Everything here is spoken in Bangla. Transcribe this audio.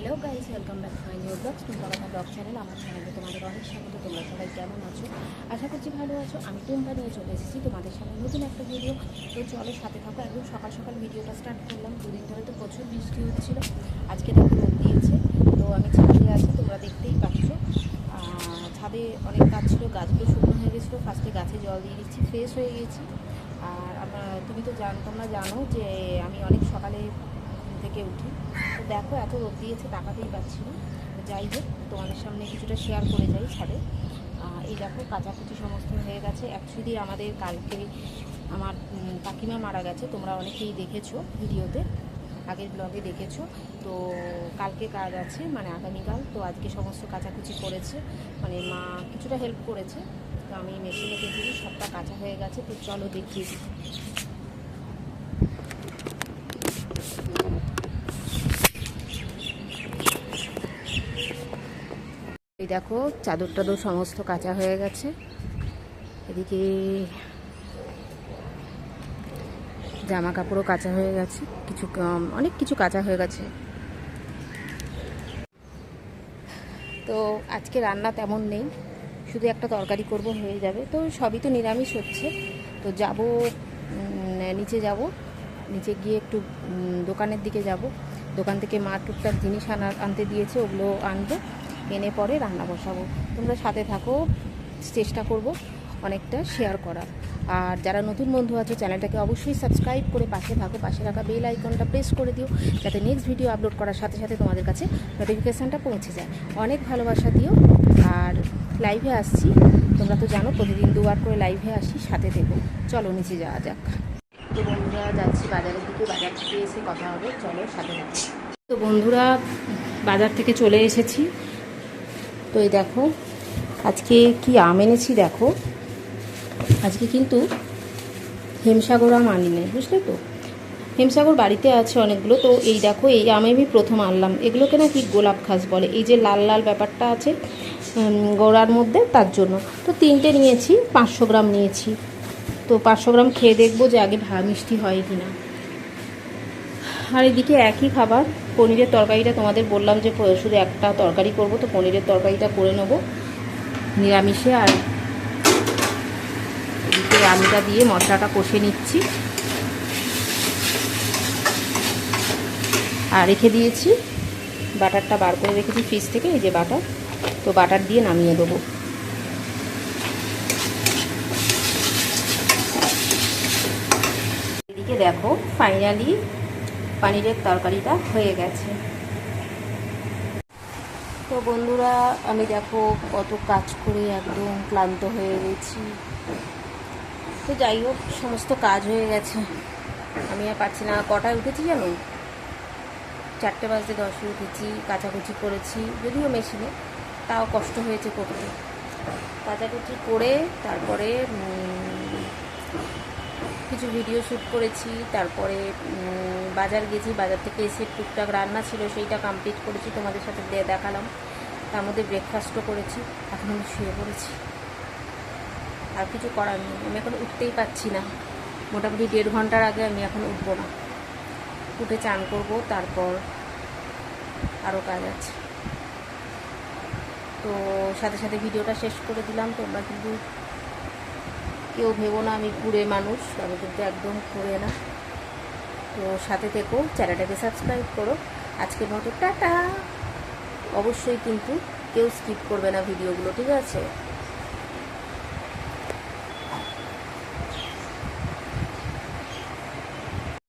Hello guys welcome back my new blogs Tumpakatha blog channel আমার চ্যানেলে তোমাদের অনেক স্বাগত, তোমরা সবাই কেমন আছো? আশা করছি ভালো আছো, আমি টুম্পা নিয়ে চলে এসেছি তোমাদের সামনে নতুন একটা ভিডিও তো চলো সাথে থাকো, একদম সকাল সকাল ভিডিওটা স্টার্ট করলাম, দুদিন ধরে তো প্রচুর বৃষ্টি হচ্ছিল, আজকে দেখো রোদ দিয়েছে। তো আমি ছাদে আছি, তোমরা দেখতেই পাচ্ছ। ছাদে অনেক গাছ ছিল, গাছগুলো শুকনো হয়ে গেছিল ফার্স্টে গাছে জল দিয়ে দিচ্ছি ফ্রেশ হয়ে গেছি। আর আমরা, তুমি তো জান তোমরা জানো যে আমি অনেক সকালে থেকে উঠি। তো দেখো, এত রোদ দিয়েছে, তাকাতেই পাচ্ছি না। যাই হোক, তোমাদের সামনে কিছুটা শেয়ার করে যাই ছাদে এই দেখো, কাচাকুচি সমস্ত হয়ে গেছে। অ্যাকচুয়ালি আমাদের কালকে আমার কাকিমা মারা গেছে, তোমরা অনেকেই দেখেছ ভিডিওতে, আগের ব্লগে দেখেছ। তো কালকে কাজ আছে মানে আগামীকাল, তো আজকে সমস্ত কাচাকুচি করেছে। মানে মা কিছুটা হেল্প করেছে। তো আমি মেশিনে দেখেছি সবটা কাঁচা হয়ে গেছে, তো চলো দেখিয়ে দিই। দেখো, চাদর টাদর সমস্ত কাঁচা হয়ে গেছে। এদিকে জামা কাপড়ও কাঁচা হয়ে গেছে। কিছু অনেক কিছু কাঁচা হয়ে গেছে। তো আজকে রান্না তেমন নেই। শুধু একটা তরকারি করব, হয়ে যাবে। তো সবই তো নিরামিষ হচ্ছে। তো যাব নিচে যাব। নিচে গিয়ে একটু দোকানের দিকে যাব। দোকান থেকে মা টুকটাক জিনিস আনা আনতে দিয়েছে, ওগুলো আনব। এনে পরে রান্না বসাবো। তোমরা সাথে থাকো, চেষ্টা করব অনেকটা শেয়ার করার। আর যারা নতুন বন্ধু আছে, চ্যানেলটাকে অবশ্যই সাবস্ক্রাইব করে পাশে থাকো, পাশে রাখা বেল আইকনটা প্রেস করে দিও, যাতে নেক্সট ভিডিও আপলোড করার সাথে সাথে তোমাদের কাছে নোটিফিকেশানটা পৌঁছে যায়। অনেক ভালোবাসা দিও। আর লাইভে আসছি। তোমরা তো জানো, প্রতিদিন দুবার করে লাইভে আসি, সাথে থেকো। চলো নিচে যাওয়া যাক। তো বন্ধুরা, যাচ্ছি বাজারের দিকে। বাজার থেকে এসে কথা হবে। চলো সাথে থাকো। তো বন্ধুরা, বাজার থেকে চলে এসেছি। তো এই দেখো, আজকে কি আম এনেছি দেখো। আজকে কিন্তু হেমসাগর আম আনিনি, বুঝলে তো? হেমসাগর বাড়িতে আছে অনেকগুলো, তো এই দেখো, এই আম আমি প্রথম আনলাম। এগুলোকে নাকি গোলাপ খাস বলে, এই যে লাল লাল ব্যাপারটা আছে গোড়ার মধ্যে, তার জন্য। তো তিনটে নিয়েছি, পাঁচশো গ্রাম নিয়েছি। তো পাঁচশো গ্রাম খেয়ে দেখব যে আগে ভা মিষ্টি হয় কি না আর এদিকে একই খাবার, পনিরের তরকারিটা তোমাদের বললাম যে শুধু একটা তরকারি করব, তো পনিরের তরকারিটা করে নেব। নিরামিষে আর এদিকে আলুটা দিয়ে মশলাটা কষে নিচ্ছি। আর রেখে দিয়েছি, বাটারটা বার করে রেখেছি ফ্রিজ থেকে, এই যে বাটার। তো বাটার দিয়ে নামিয়ে দেবো। এদিকে দেখো ফাইনালি পানিরের তরকারিটা হয়ে গেছে। তো বন্ধুরা, আমি দেখো কত কাজ করে একদম ক্লান্ত হয়ে গেছি। তো যাই হোক, সমস্ত কাজ হয়ে গেছে। আমি আর পারছি না। কটায় উঠেছি জানো? চারটে বাজতে দশে উঠেছি, কাচাকুচি করেছি, যদিও মেশিনে, তাও কষ্ট হয়েছে করতে। কাচাকুচি করে তারপরে কিছু ভিডিও শ্যুট করেছি, তারপরে বাজার গেছি, বাজার থেকে এসে টুকটাক রান্না ছিল, সেইটা কমপ্লিট করেছি, তোমাদের সাথে দিয়ে দেখালাম। তার মধ্যে ব্রেকফাস্টও করেছি, এখন আমি শুয়ে পড়েছি। আর কিছু করার নেই, আমি এখন উঠতেই পারছি না। মোটামুটি দেড় ঘণ্টার আগে আমি এখন উঠবো না। উঠে চান করব, তারপর আরও কাজ আছে। তো, সাথে সাথে ভিডিওটা শেষ করে দিলাম, তোমরা কিন্তু কেউ ভেবো না, আমি কুড়ে মানুষ আমি কিন্তু একদম কুড়ে না। তো সাথে থেকো, চ্যানেলটাকে সাবস্ক্রাইব করো। আজকের মতো টাটা। অবশ্যই কিন্তু কেউ স্কিপ করবে না ভিডিওগুলো, ঠিক আছে?